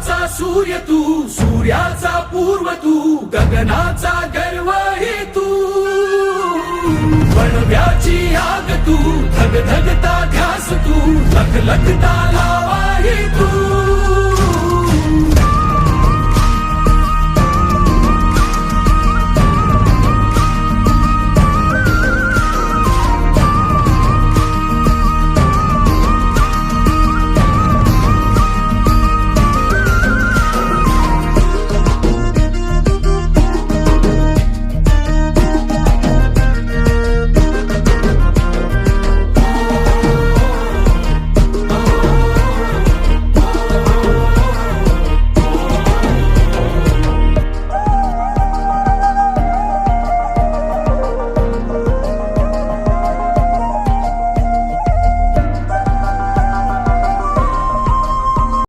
उदयाचा सूर्य तू सूर्याचा पूर्व तू गगनाचा गर्व हे तू बनव्याची आग तू धग धगता ध्यास तू लख लखता लावा हे तू